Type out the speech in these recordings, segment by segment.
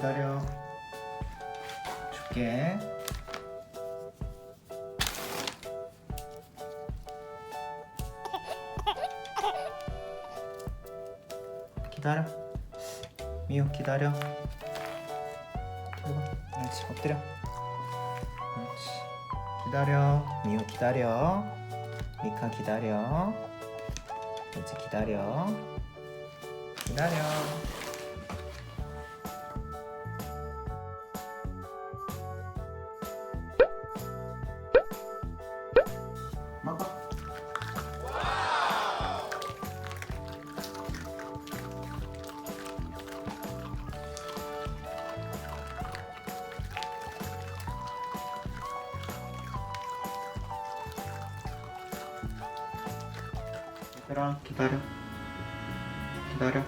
기다려. 줄게. 기다려. 미호 기다려. 들고. 그렇지 엎드려. 그렇지. 기다려. 미호 기다려. 미카 기다려. 그렇지 기다려. 기다려. 얘들아 기다려. 기다려.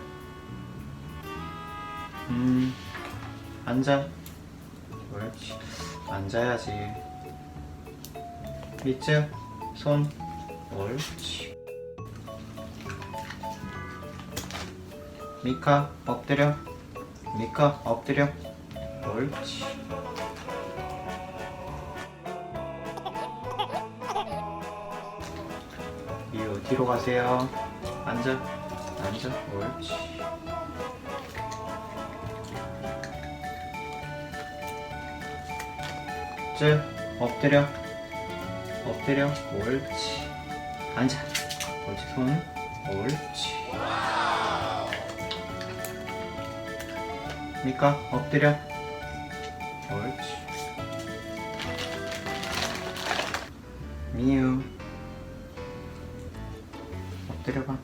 음 앉아. 옳지. 앉아야지. 밑줄 손 옳지 미카 엎드려 미카 엎드려 옳지 이유 뒤로 가세요. 앉아. 앉아. 옳지. 쭉 엎드려. 엎드려. 옳지. 앉아. 옳지. 손. 옳지. 미카 엎드려. 옳지. 미유 엎드려봐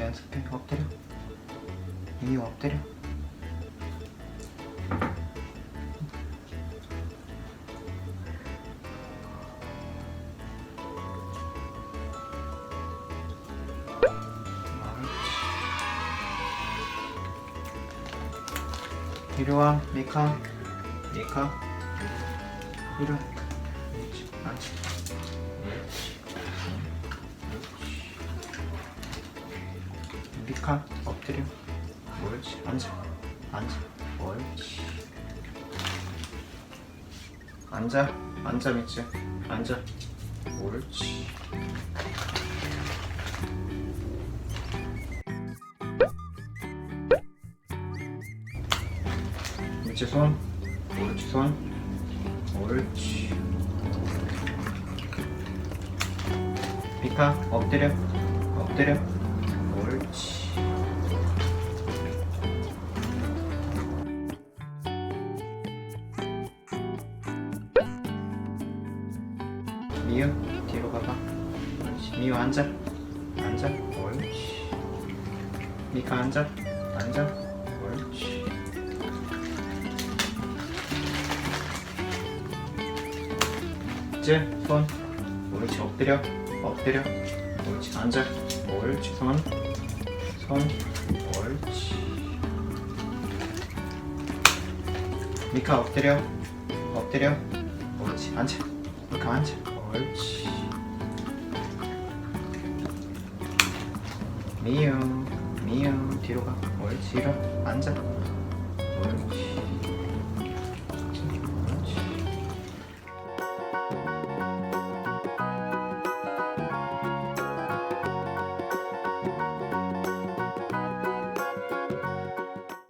연습해 엎드려 미유 엎드려 이리 와, 미카. 미카. 이리 와. 옳지. 앉아. 미카, 엎드려. 옳지. 앉아. 앉아. 옳지. 앉아. 앉아, 미치. 앉아. 옳지. 옳지 손 옳지 손 옳지 비카 엎드려 엎드려 옳지 미유? 뒤로 가봐. 미유 앉아. 앉아. 옳지 미카 앉아. 앉아. 옳지 이제 손. 옳지 엎드려? 엎드려. 옳지 앉아? 옳지 손손. 옳지 미카 엎드려. 엎드려. 옳지 앉아? 미카 앉아 옳지. 미유 미유 뒤로 가. 옳지 일어 앉아. 옳지